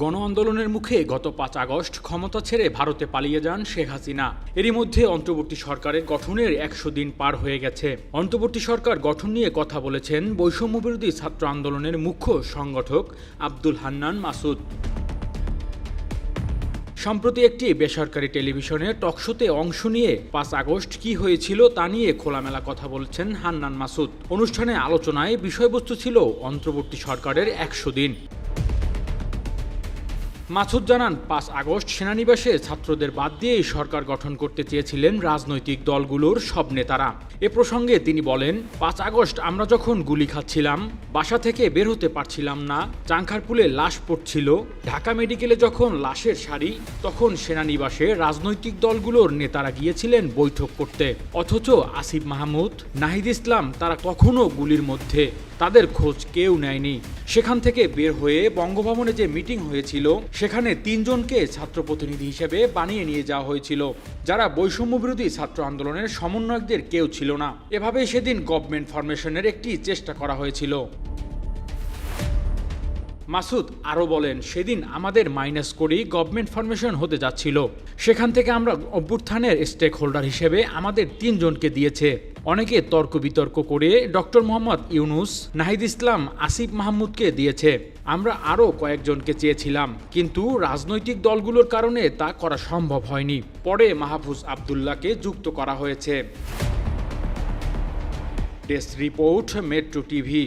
গণ আন্দোলনের মুখে গত পাঁচ আগস্ট ক্ষমতা ছেড়ে ভারতে পালিয়ে যান শেখ হাসিনা। এরই মধ্যে অন্তর্বর্তী সরকারের গঠনের একশো দিন পার হয়ে গেছে। অন্তর্বর্তী সরকার গঠন নিয়ে কথা বলেছেন বৈষম্য বিরোধী ছাত্র আন্দোলনের মুখ্য সংগঠক আব্দুল হান্নান মাসুদ। সম্প্রতি একটি বেসরকারি টেলিভিশনের টকশোতে অংশ নিয়ে পাঁচ আগস্ট কি হয়েছিল তা নিয়ে খোলামেলা কথা বলছেন হান্নান মাসুদ। অনুষ্ঠানে আলোচনায় বিষয়বস্তু ছিল অন্তর্বর্তী সরকারের একশো দিন। মাসুদ জানান, পাঁচ আগস্ট সেনানিবাসে ছাত্রদের বাদ দিয়েই সরকার গঠন করতে চেয়েছিলেন রাজনৈতিক দলগুলোর সব নেতারা। এ প্রসঙ্গে তিনি বলেন, পাঁচ আগস্ট আমরা যখন গুলি খাচ্ছিলাম, বাসা থেকে বের হতে পারছিলাম না, চাংখারপুলে লাশ পড়ছিল। ঢাকা মেডিকেলে যখন লাশের সারি, তখন সেনানিবাসে রাজনৈতিক দলগুলোর নেতারা গিয়েছিলেন বৈঠক করতে। অথচ আসিফ মাহমুদ, নাহিদ ইসলাম তারা কখনো গুলির মধ্যে তাদের খোঁজ কেউ নেয়নি। সেখান থেকে বের হয়ে বঙ্গভবনে যে মিটিং হয়েছিল, সেখানে তিনজনকে ছাত্র প্রতিনিধি হিসেবে বানিয়ে নিয়ে যাওয়া হয়েছিল, যারা বৈষম্য বিরোধী ছাত্র আন্দোলনের সমন্বয়কদের কেউ ছিল না। এভাবে সেদিন গভর্নমেন্ট ফরমেশনের একটি চেষ্টা করা হয়েছিল। মাসুদ আরও বলেন, সেদিন আমাদের মাইনাস করেই গভর্নমেন্ট ফরমেশন হতে যাচ্ছিল। সেখান থেকে আমরা অভ্যুত্থানের স্টেক হোল্ডার হিসেবে আমাদের তিনজনকে দিয়েছে। অনেকে তর্ক বিতর্ক করে ডক্টর মোহাম্মদ ইউনুস, নাহিদ ইসলাম, আসিফ মাহমুদকে দিয়েছে। আমরা আরও কয়েকজনকে চেয়েছিলাম, কিন্তু রাজনৈতিক দলগুলোর কারণে তা করা সম্ভব হয়নি। পরে মাহফুজ আবদুল্লাহকে যুক্ত করা হয়েছে। Desk report, Metro TV.